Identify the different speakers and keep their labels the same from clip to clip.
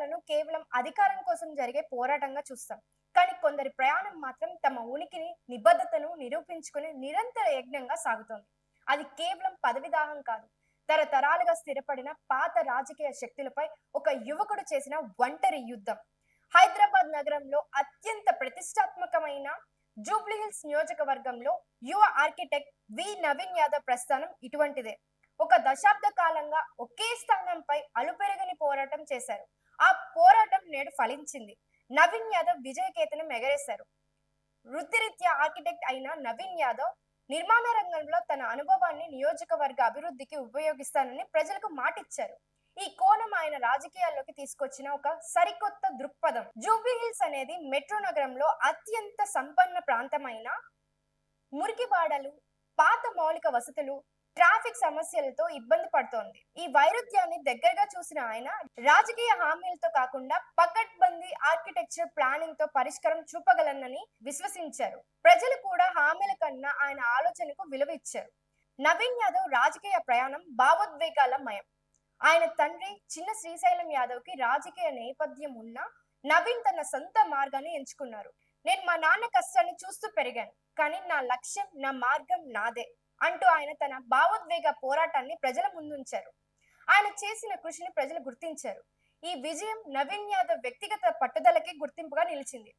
Speaker 1: రాజకీయాలను కేవలం అధికారం కోసం జరిగే పోరాటంగా చూస్తాం. కానీ కొందరి ప్రయాణం మాత్రం తమ ఉనికిని నిబద్ధతను నిరూపించుకుని నిరంతర యజ్ఞంగా సాగుతోంది. అది కేవలం పదవిదాహం కాదు. తరతరాలుగా స్థిరపడిన పాత రాజకీయ శక్తులపై ఒక యువకుడు చేసిన ఒంటరి యుద్ధం. హైదరాబాద్ నగరంలో అత్యంత ప్రతిష్టాత్మకమైన జూబ్లీహిల్స్ నియోజకవర్గంలో యువ ఆర్కిటెక్ట్ వి. నవీన్ యాదవ్ ప్రస్థానం ఇటువంటిదే. ఒక దశాబ్ద కాలంగా ఒకే స్థానంపై అలుపెరగని పోరాటం చేశారు. ఆ పోరాటం నేడు ఫలించింది. నవీన్ యాదవ్ విజయకేతనం ఎగరేశారు. వృత్తిరీత్యా ఆర్కిటెక్ట్ అయిన నవీన్ యాదవ్ నిర్మాణ రంగంలో తన అనుభవాన్ని నియోజకవర్గ అభివృద్ధికి ఉపయోగిస్తానని ప్రజలకు మాటిచ్చారు. ఈ కోణం ఆయన రాజకీయాల్లోకి తీసుకొచ్చిన ఒక సరికొత్త దృక్పథం. జూబ్లీ హిల్స్ అనేది మెట్రో నగరంలో అత్యంత సంపన్న ప్రాంతమైన మురికివాడలు పాత మౌలిక వసతులు ట్రాఫిక్ సమస్యలతో ఇబ్బంది పడుతోంది. ఈ వైరుధ్యాన్ని దగ్గరగా చూసిన ఆయన రాజకీయ హామీలతో కాకుండా పకడ్బందీ ఆర్కిటెక్చర్ ప్లానింగ్తో పరిష్కారం చూపగలనని విశ్వసించారు. ప్రజలు కూడా హామీల కన్నా ఆయన ఆలోచనకు విలువ ఇచ్చారు. నవీన్ యాదవ్ రాజకీయ ప్రయాణం భావోద్వేగాల మయం. ఆయన తండ్రి చిన్న శ్రీశైలం యాదవ్కి రాజకీయ నేపథ్యం ఉన్న నవీన్ తన సొంత మార్గాన్ని ఎంచుకున్నారు. నేను మా నాన్న కష్టాన్ని చూస్తూ పెరిగాను. కానీ నా లక్ష్యం నా మార్గం నాదే. అంటూ ఆయన తన భావోద్వేగ పోరాటాన్ని ప్రజల ముందుంచారు. ఆయన చేసిన కృషిని ప్రజలు గుర్తించారు. ఈ విజయం నవీన్ యాదవ్ వ్యక్తిగత పట్టుదలకే గుర్తింపుగా నిలిచింది.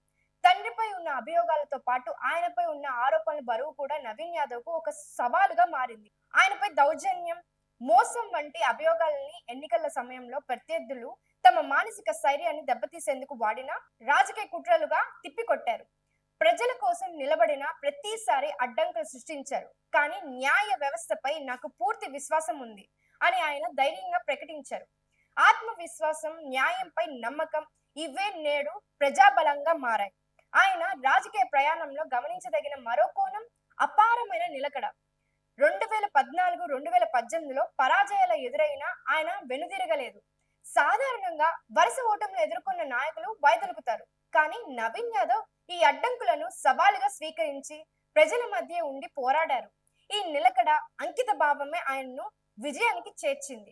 Speaker 1: తండ్రిపై ఉన్న అభియోగాలతో పాటు ఆయనపై ఉన్న ఆరోపణల బరువు కూడా నవీన్ యాదవ్కు ఒక సవాలుగా మారింది. ఆయనపై దౌర్జన్యం మోసం వంటి అభియోగాలని ఎన్నికల సమయంలో ప్రత్యర్థులు తమ మానసిక స్థైర్యాన్ని దెబ్బతీసేందుకు వాడిన రాజకీయ కుట్రలుగా తిప్పికొట్టారు. ప్రజల కోసం నిలబడిన ప్రతిసారి అడ్డంకులు సృష్టించారు. కానీ న్యాయ వ్యవస్థపై నాకు పూర్తి విశ్వాసం ఉంది అని ఆయన ధైర్యంగా ప్రకటించారు. ఆత్మవిశ్వాసం న్యాయంపై నమ్మకం ఇవే నేడు ప్రజాబలంగా మారాయి. ఆయన రాజకీయ ప్రయాణంలో గమనించదగిన మరో కోణం అపారమైన నిలకడ. రెండు వేల పద్నాలుగు రెండు వేల పద్దెనిమిదిలో పరాజయాలు ఎదురైనా ఆయన వెనుదిరగలేదు. సాధారణంగా వరుస ఓటములు ఎదుర్కొన్న నాయకులు వైదొలుకుతారు కానీ నవీన్ యాదవ్ ఈ అడ్డంకులను సవాలుగా స్వీకరించి ప్రజల మధ్య ఉండి పోరాడారు. ఈ నిలకడ అంకిత భావమే ఆయన్ను విజయానికి చేర్చింది.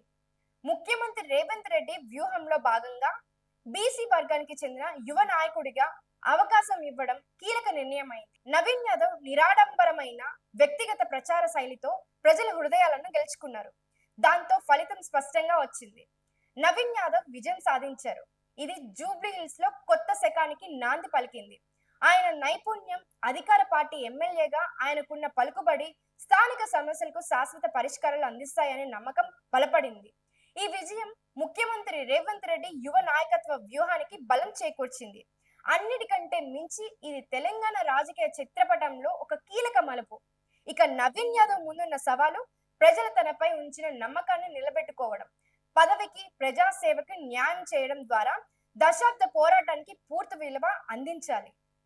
Speaker 1: ముఖ్యమంత్రి రేవంత్ రెడ్డి వ్యూహంలో భాగంగా బీసీ వర్గానికి చెందిన యువ నాయకుడిగా అవకాశం ఇవ్వడం కీలక నిర్ణయమైంది. నవీన్ యాదవ్ నిరాడంబరమైన వ్యక్తిగత ప్రచార శైలితో ప్రజల హృదయాలను గెలుచుకున్నారు. దాంతో ఫలితం స్పష్టంగా వచ్చింది. నవీన్ యాదవ్ విజయం సాధించారు. ఇది జూబ్లీ హిల్స్లో కొత్త శకానికి నాంది పలికింది. ఆయన నైపుణ్యం అధికార పార్టీ ఎమ్మెల్యేగా ఆయనకున్న పలుకుబడి స్థానిక సమస్యలకు శాశ్వత పరిష్కారాలు అందిస్తాయనే నమ్మకం బలపడింది. ఈ విజయం ముఖ్యమంత్రి రేవంత్ రెడ్డి యువ నాయకత్వ వ్యూహానికి బలం చేకూర్చింది. అన్నిటికంటే మించి ఇది తెలంగాణ రాజకీయ చిత్రపటంలో ఒక కీలక మలుపు. ఇక నవీన్ యాదవ్ ముందున్న సవాలు ప్రజలు తనపై ఉంచిన నమ్మకాన్ని నిలబెట్టుకోవడం. పదవికి ప్రజాసేవకి న్యాయం చేయడం ద్వారా దశాబ్ద పోరాటానికి పూర్తి విలువ అందించాలి.